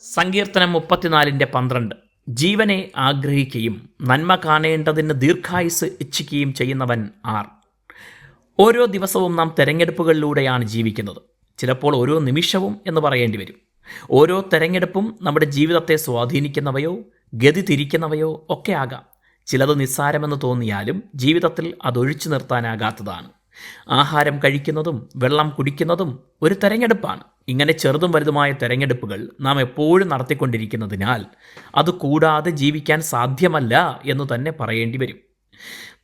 സങ്കീർത്തനം മുപ്പത്തിനാലിന്റെ പന്ത്രണ്ട്. ജീവനെ ആഗ്രഹിക്കുകയും നന്മ കാണേണ്ടതിന് ദീർഘായുസ് ഇച്ഛിക്കുകയും ചെയ്യുന്നവൻ ആർ. ഓരോ ദിവസവും നാം തെരഞ്ഞെടുപ്പുകളിലൂടെയാണ് ജീവിക്കുന്നത്. ചിലപ്പോൾ ഓരോ നിമിഷവും എന്ന് പറയേണ്ടി വരും. ഓരോ തെരഞ്ഞെടുപ്പും നമ്മുടെ ജീവിതത്തെ സ്വാധീനിക്കുന്നവയോ ഗതി തിരിക്കുന്നവയോ ഒക്കെ ആകാം. ചിലത് നിസ്സാരമെന്ന് തോന്നിയാലും ജീവിതത്തിൽ അതൊഴിച്ചു നിർത്താനാകാത്തതാണ്. ആഹാരം കഴിക്കുന്നതും വെള്ളം കുടിക്കുന്നതും ഒരു തെരഞ്ഞെടുപ്പാണ്. ഇങ്ങനെ ചെറുതും വലുതുമായ തെരഞ്ഞെടുപ്പുകൾ നാം എപ്പോഴും നടത്തിക്കൊണ്ടിരിക്കുന്നതിനാൽ അത് കൂടാതെ ജീവിക്കാൻ സാധ്യമല്ല എന്ന് തന്നെ പറയേണ്ടി വരും.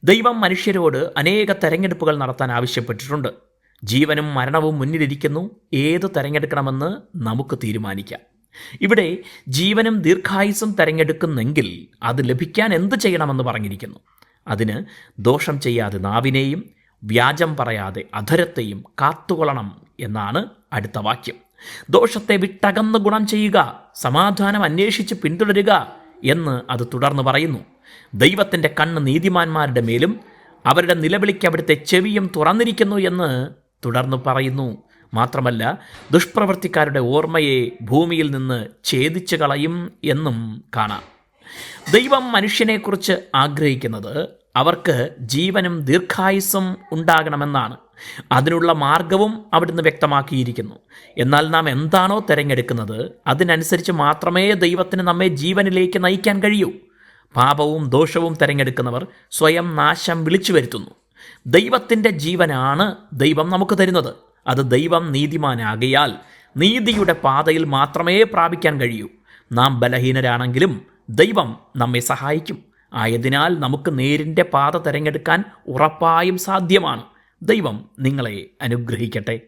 ദൈവം മനുഷ്യരോട് അനേക തെരഞ്ഞെടുപ്പുകൾ നടത്താൻ ആവശ്യപ്പെട്ടിട്ടുണ്ട്. ജീവനും മരണവും മുന്നിലിരിക്കുന്നു. ഏത് തെരഞ്ഞെടുക്കണമെന്ന് നമുക്ക് തീരുമാനിക്കാം. ഇവിടെ ജീവനും ദീർഘായുസും തെരഞ്ഞെടുക്കുന്നെങ്കിൽ അത് ലഭിക്കാൻ എന്ത് ചെയ്യണമെന്ന് പറഞ്ഞിരിക്കുന്നു. അതിന് ദോഷം ചെയ്യാതെ നാവിനെയും വ്യാജം പറയാതെ അധരത്തെയും കാത്തുകൊള്ളണം എന്നാണ് അടുത്ത വാക്യം. ദോഷത്തെ വിട്ടകന്ന് ഗുണം ചെയ്യുക സമാധാനം അന്വേഷിച്ച് പിന്തുടരുക എന്ന് അത് തുടർന്ന് പറയുന്നു. ദൈവത്തിന്റെ കണ്ണ് നീതിമാന്മാരുടെ മേലും അവരുടെ നിലവിളിക്ക് അവിടുത്തെ ചെവിയും തുറന്നിരിക്കുന്നു എന്ന് തുടർന്ന് പറയുന്നു. മാത്രമല്ല ദുഷ്പ്രവർത്തിക്കാരുടെ ഓർമ്മയെ ഭൂമിയിൽ നിന്ന് ഛേദിച്ചു കളയും എന്നും കാണാം. ദൈവം മനുഷ്യനെക്കുറിച്ച് ആഗ്രഹിക്കുന്നത് അവർക്ക് ജീവനും ദീർഘായുസ്സും ഉണ്ടാകണമെന്നാണ്. അതിനുള്ള മാർഗവും അവിടുന്ന് വ്യക്തമാക്കിയിരിക്കുന്നു. എന്നാൽ നാം എന്താണോ തിരഞ്ഞെടുക്കുന്നത് അതിനനുസരിച്ച് മാത്രമേ ദൈവത്തിന് നമ്മെ ജീവനിലേക്ക് നയിക്കാൻ കഴിയൂ. പാപവും ദോഷവും തിരഞ്ഞെടുക്കുന്നവർ സ്വയം നാശം വിളിച്ചു വരുത്തുന്നു. ദൈവത്തിന്റെ ജീവനാണ് ദൈവം നമുക്ക് തരുന്നത്. അത് ദൈവം നീതിമാനാകിയാൽ നീതിയുടെ പാതയിൽ മാത്രമേ പ്രാപിക്കാൻ കഴിയൂ. നാം ബലഹീനരാണെങ്കിലും ദൈവം നമ്മെ സഹായിക്കും. ആയതിനാൽ നമുക്ക് നേരിന്റെ പാത തിരഞ്ഞെടുക്കാൻ ഉറപ്പായും സാധ്യമാണ്. ദൈവം നിങ്ങളെ അനുഗ്രഹിക്കട്ടെ.